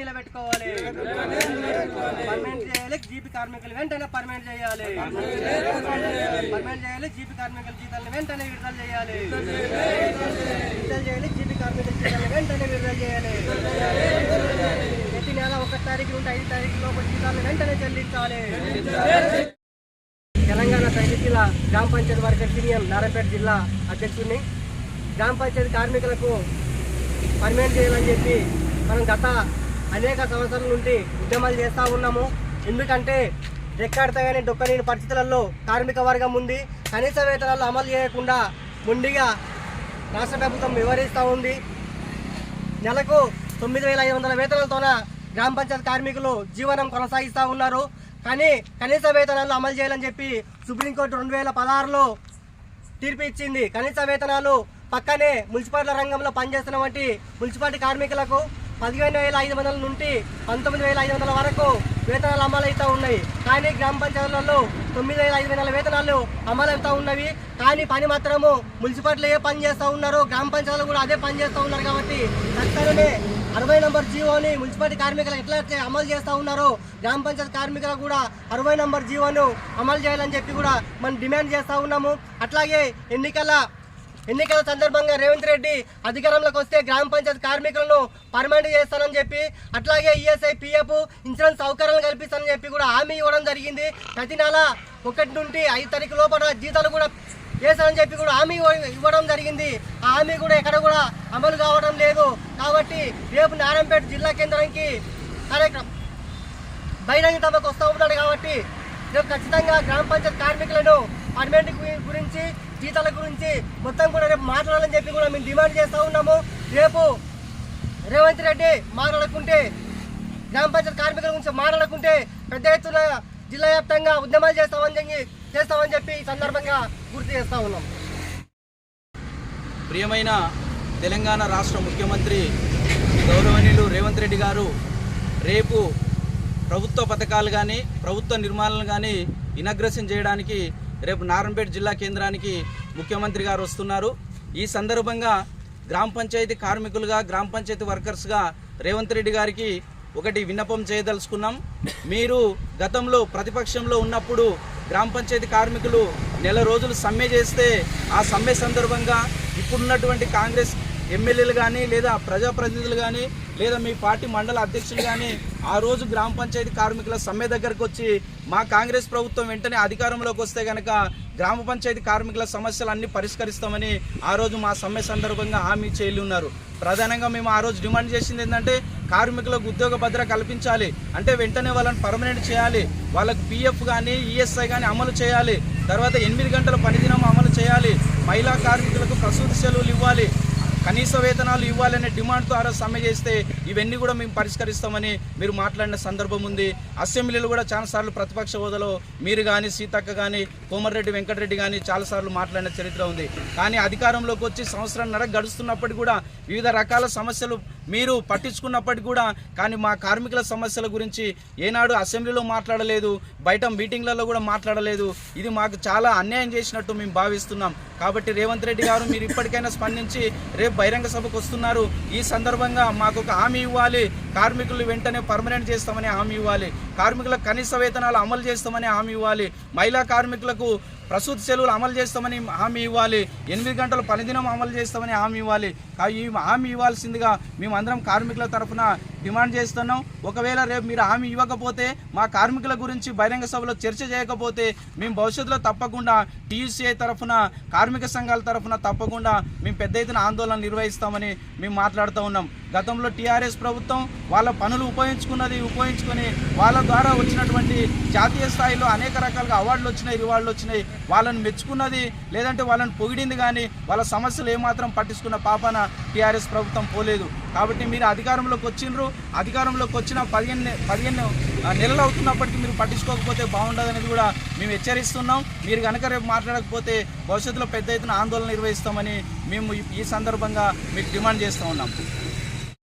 నిలబెట్టుకోవాలి. పర్మనెంట్ చేయాలి జీపీ కార్మికులు వెంటనే పర్మనెంట్ చేయాలి. పర్మనెంట్ చేయాలి జీపీ కార్మికుల జీతాలను వెంటనే విడుదల చేయాలి. విడుదల చేయాలి జీపీ కార్మికుల జీతాలను వెంటనే విడుదల చేయాలి. ప్రతి నెల ఒక తారీఖు నుండి ఐదు తారీఖు లోపు జీతాలను వెంటనే చెల్లించాలి. తెలంగాణ సైనికుల గ్రామ పంచాయతీ వర్కర్ యూనియన్ నారాయణపేట జిల్లా అధ్యక్షుడిని. గ్రామ పంచాయతీ కార్మికులకు పర్మనెంట్ చేయాలని చెప్పి మనం గత అనేక సంవత్సరాల నుండి ఉద్యమాలు చేస్తూ ఉన్నాము. ఎందుకంటే రెక్కాడతాయని డొక్కలేని పరిస్థితులలో కార్మిక వర్గం ఉంది. కనీస వేతనాలు అమలు చేయకుండా ముండిగా రాష్ట్ర ప్రభుత్వం వివరిస్తూ ఉంది. నెలకు తొమ్మిది వేల ఐదు వందల వేతనాలతోన గ్రామ పంచాయతీ కార్మికులు జీవనం కొనసాగిస్తూ ఉన్నారు. కానీ కనీస వేతనాలు అమలు చేయాలని చెప్పి సుప్రీంకోర్టు రెండు వేల పదహారులో తీర్పు ఇచ్చింది. కనీస వేతనాలు పక్కనే మున్సిపాలిటీ రంగంలో పనిచేస్తున్న వంటి మున్సిపాలిటీ కార్మికులకు పదిహేను వేల ఐదు వందల నుండి పంతొమ్మిది వేల ఐదు వందల వరకు వేతనాలు అమలవుతూ ఉన్నాయి. కానీ గ్రామ పంచాయతీలలో తొమ్మిది వేల ఐదు వందల వేతనాలు అమలవుతూ ఉన్నవి. కానీ పని మాత్రము మున్సిపాలిటీలో ఏ పని చేస్తూ ఉన్నారు గ్రామ పంచాయతీలు కూడా అదే పని చేస్తూ ఉన్నారు కాబట్టి తక్షణమే అరవై నంబర్ జీవోని మున్సిపాలిటీ కార్మికులు ఎట్లయితే అమలు చేస్తూ ఉన్నారో గ్రామ పంచాయతీ కార్మికులు కూడా అరవై నంబర్ జీవోను అమలు చేయాలని చెప్పి కూడా మనం డిమాండ్ చేస్తూ ఉన్నాము. అట్లాగే ఎన్నికల ఎన్నికల సందర్భంగా రేవంత్ రెడ్డి అధికారంలోకి వస్తే గ్రామ పంచాయతీ కార్మికులను పర్మనెంట్ చేస్తానని చెప్పి అట్లాగే ఈఎస్ఐ పిఎఫ్ ఇన్సూరెన్స్ సౌకర్యాలు కల్పిస్తానని చెప్పి కూడా హామీ ఇవ్వడం జరిగింది. ప్రతి నెల ఒకటి నుండి ఐదు తారీఖు లోపల జీతాలు కూడా చేస్తానని చెప్పి కూడా హామీ ఇవ్వడం జరిగింది. ఆ హామీ కూడా ఎక్కడ కూడా అమలు కావడం లేదు. కాబట్టి రేపు నారాయణపేట జిల్లా కేంద్రానికి కార్యక్రమం బహిరంగ సభకు వస్తూ ఉన్నాడు కాబట్టి రేపు ఖచ్చితంగా గ్రామ పంచాయతీ కార్మికులను పర్మనెంట్ గురించి జీతాల గురించి మొత్తం కూడా రేపు మాట్లాడాలని చెప్పి కూడా మేము డిమాండ్ చేస్తూ ఉన్నాము. రేపు రేవంత్ రెడ్డి మాట్లాడకుంటే గ్రామ పంచాయతీ కార్మికుల గురించి మాట్లాడకుంటే పెద్ద ఎత్తున జిల్లా వ్యాప్తంగా ఉద్యమాలు చేస్తామని చెప్పి చేస్తామని చెప్పి ఈ సందర్భంగా గుర్తు చేస్తూ ఉన్నాం. ప్రియమైన తెలంగాణ రాష్ట్ర ముఖ్యమంత్రి గౌరవనీయులు రేవంత్ రెడ్డి గారు రేపు ప్రభుత్వ పథకాలు కానీ ప్రభుత్వ నిర్మాణాలు కానీ ఇనగ్రేషన్ చేయడానికి రేపు నారాయణపేట జిల్లా కేంద్రానికి ముఖ్యమంత్రి గారు వస్తున్నారు. ఈ సందర్భంగా గ్రామ పంచాయతీ కార్మికులుగా గ్రామ పంచాయతీ వర్కర్స్గా రేవంత్ రెడ్డి గారికి ఒకటి విన్నపం చేయదలుచుకున్నాం. మీరు గతంలో ప్రతిపక్షంలో ఉన్నప్పుడు గ్రామ పంచాయతీ కార్మికులు నెల రోజులు సమ్మె చేస్తే ఆ సమ్మె సందర్భంగా ఇప్పుడున్నటువంటి కాంగ్రెస్ ఎమ్మెల్యేలు కానీ లేదా ప్రజాప్రతినిధులు కానీ లేదా మీ పార్టీ మండల అధ్యక్షులు కానీ ఆ రోజు గ్రామ పంచాయతీ కార్మికుల సమ్మె దగ్గరకు వచ్చి మా కాంగ్రెస్ ప్రభుత్వం వెంటనే అధికారంలోకి వస్తే కనుక గ్రామ పంచాయతీ కార్మికుల సమస్యలు పరిష్కరిస్తామని ఆ రోజు మా సమ్మె సందర్భంగా హామీ చేయలు ఉన్నారు. ప్రధానంగా మేము ఆ రోజు డిమాండ్ చేసింది ఏంటంటే కార్మికులకు ఉద్యోగ భద్రత కల్పించాలి. అంటే వెంటనే వాళ్ళని పర్మనెంట్ చేయాలి. వాళ్ళకు పిఎఫ్ కానీ ఈఎస్ఐ కానీ అమలు చేయాలి. తర్వాత ఎనిమిది గంటల పనిదినం అమలు చేయాలి. మహిళా కార్మికులకు ప్రసూతి సెలవులు ఇవ్వాలి. కనీస వేతనాలు ఇవ్వాలనే డిమాండ్తో ఆ రోజు సమ్మె చేస్తే ఇవన్నీ కూడా మేము పరిష్కరిస్తామని మీరు మాట్లాడిన సందర్భం ఉంది. అసెంబ్లీలో కూడా చాలాసార్లు ప్రతిపక్ష హోదాలో మీరు కానీ సీతక్క కానీ కోమటిరెడ్డి వెంకటరెడ్డి కానీ చాలాసార్లు మాట్లాడిన చరిత్ర ఉంది. కానీ అధికారంలోకి వచ్చి సంవత్సరంన్నర గడుస్తున్నప్పటికీ కూడా వివిధ రకాల సమస్యలు మీరు పట్టించుకున్నప్పటికీ కూడా కానీ మా కార్మికుల సమస్యల గురించి ఏనాడు అసెంబ్లీలో మాట్లాడలేదు బయట మీటింగ్లలో కూడా మాట్లాడలేదు. ఇది మాకు చాలా అన్యాయం చేసినట్టు మేము భావిస్తున్నాం. కాబట్టి రేవంత్ రెడ్డి గారు మీరు ఇప్పటికైనా స్పందించి రేపు బహిరంగ సభకు వస్తున్నారు. ఈ సందర్భంగా మాకు ఒక హామీ ఇవ్వాలి. కార్మికులు వెంటనే పర్మనెంట్ చేస్తామని హామీ ఇవ్వాలి. కార్మికుల కనీస వేతనాలు అమలు చేస్తామని హామీ ఇవ్వాలి. మహిళా కార్మికులకు ప్రసూతి సెలవులు అమలు చేస్తామని హామీ ఇవ్వాలి. ఎనిమిది గంటల పనిదినం అమలు చేస్తామని హామీ ఇవ్వాలి. ఈ హామీ ఇవ్వాల్సిందిగా మేము మేమందరం కార్మికుల తరఫున డిమాండ్ చేస్తున్నాం. ఒకవేళ రేపు మీరు హామీ ఇవ్వకపోతే మా కార్మికుల గురించి బహిరంగ సభలో చర్చ చేయకపోతే మేము భవిష్యత్తులో తప్పకుండా టీయూసీఐ తరఫున కార్మిక సంఘాల తరఫున తప్పకుండా మేము పెద్ద ఎత్తున ఆందోళన నిర్వహిస్తామని మేము మాట్లాడుతూ ఉన్నాం. గతంలో టీఆర్ఎస్ ప్రభుత్వం వాళ్ళ పనులు ఉపయోగించుకున్నది ఉపయోగించుకొని వాళ్ళ ద్వారా వచ్చినటువంటి జాతీయ స్థాయిలో అనేక రకాలుగా అవార్డులు వచ్చినాయి రివార్డులు వచ్చినాయి. వాళ్ళని మెచ్చుకున్నది లేదంటే వాళ్ళని పొగిడింది కానీ వాళ్ళ సమస్యలు ఏమాత్రం పట్టించుకున్న పాపన టీఆర్ఎస్ ప్రభుత్వం పోలేదు. కాబట్టి మీరు అధికారంలోకి వచ్చిండ్రు అధికారంలోకి వచ్చిన పదిహేను పదిహేను నెలలు అవుతున్నప్పటికీ మీరు పట్టించుకోకపోతే బాగుండదు అనేది కూడా మేము హెచ్చరిస్తున్నాం. మీరు కనుక రేపు మాట్లాడకపోతే భవిష్యత్తులో పెద్ద ఎత్తున ఆందోళన నిర్వహిస్తామని మేము ఈ సందర్భంగా మీకు డిమాండ్ చేస్తూ ఉన్నాం.